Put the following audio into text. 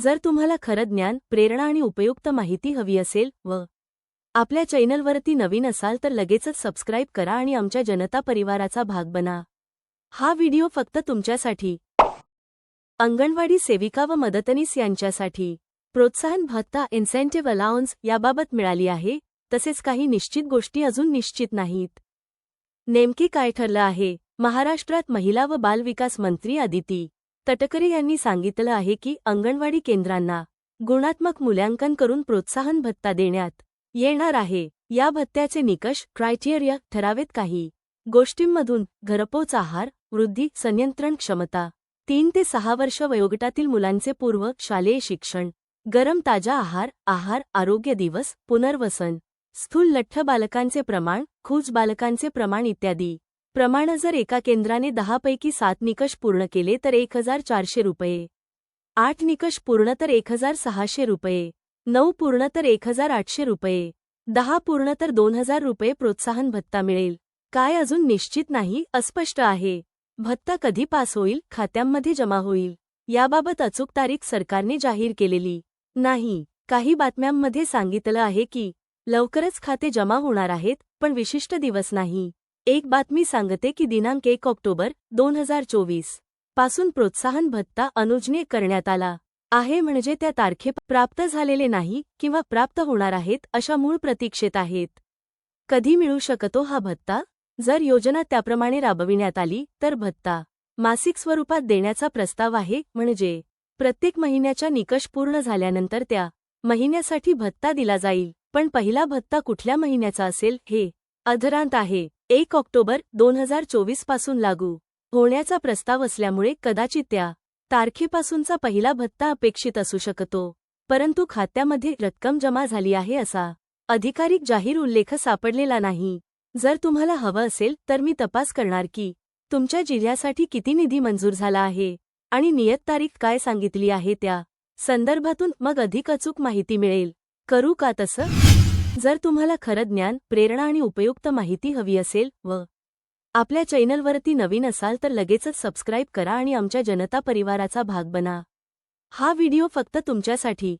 जर तुम्हाला खरं ज्ञान प्रेरणा आणि उपयुक्त माहिती हवी असेल व आपल्या चॅनलवरती नवीन असाल तर लगेचच सबस्क्राईब करा आणि आमच्या जनता परिवाराचा भाग बना. हा व्हिडिओ फक्त तुमच्यासाठी. अंगणवाडी सेविका व मदतनीस यांच्यासाठी. प्रोत्साहन भत्ता इन्सेंटिव्ह अलाउन्स याबाबत मिळाली आहे तसेच काही निश्चित गोष्टी अजून निश्चित नाहीत. नेमके काय ठरलं आहे? महाराष्ट्रात महिला व बालविकास मंत्री अदिती तटकरे यांनी सांगितलं आहे की अंगणवाडी केंद्रांना गुणात्मक मूल्यांकन करून प्रोत्साहन भत्ता देण्यात येणार आहे. या भत्त्याचे निकष क्रायटेरिया ठरावेत काही गोष्टींमधून घरपोच आहार वृद्धी संनियंत्रण क्षमता तीन ते सहा वर्ष वयोगटातील मुलांचे पूर्व शालेय शिक्षण गरम ताजा आहार आहार आरोग्य दिवस पुनर्वसन स्थूल लठ्ठ बालकांचे प्रमाण खूज बालकांचे प्रमाण इत्यादी. प्रमाण जर एका केंद्राने दहापैकी सात निकष पूर्ण केले तर एक हजार चारशे रुपये. आठ निकष पूर्ण तर एक हजार सहाशे रुपये. नऊ पूर्ण तर एक हजार आठशे रुपये. दहा पूर्ण तर दोन हजार रुपये प्रोत्साहन भत्ता मिळेल. काय अजून निश्चित नाही अस्पष्ट आहे. भत्ता कधी पास होईल खात्यांमध्ये जमा होईल. याबाबत अचूक तारीख सरकारने जाहीर केलेली नाही. काही बातम्यांमध्ये सांगितलं आहे की लवकरच खाते जमा होणार आहेत पण विशिष्ट दिवस नाही. एक बातमी सांगते की दिनांक एक ऑक्टोबर दोन हजार चोवीस. पासून प्रोत्साहन भत्ता अनुजने करण्यात आला आहे म्हणजे त्या तारखे प्राप्त झालेले नाही किंवा प्राप्त होणार आहेत अशा मूळ प्रतीक्षेत आहेत. कधी मिळू शकतो हा भत्ता? जर योजना त्याप्रमाणे राबविण्यात आली तर भत्ता मासिक स्वरूपात देण्याचा प्रस्ताव आहे म्हणजे प्रत्येक महिन्याच्या निकष पूर्ण झाल्यानंतर त्या महिन्यासाठी भत्ता दिला जाईल. पण पहिला भत्ता कुठल्या महिन्याचा असेल हे अधरांत आहे. एक ऑक्टोबर दोन हजार चोवीसपासून लागू. होण्याचा प्रस्ताव असल्यामुळे कदाचित त्या तारखेपासूनचा पहिला भत्ता अपेक्षित असू शकतो. परंतु खात्यामध्ये रक्कम जमा झाली आहे असा अधिकारिक जाहीर उल्लेख सापडलेला नाही. जर तुम्हाला हवं असेल तर मी तपास करणार की तुमच्या जिल्ह्यासाठी किती निधी मंजूर झाला आहे आणि नियत तारीख काय सांगितली आहे त्या संदर्भातून मग अधिक अचूक माहिती मिळेल. करू का तसं? जर तुम्हाला खरं ज्ञान प्रेरणा आणि उपयुक्त माहिती हवी असेल व आपल्या चॅनलवरती नवीन असाल तर लगेचच सबस्क्राईब करा आणि आमच्या जनता परिवाराचा भाग बना. हा व्हिडिओ फक्त तुमच्यासाठी.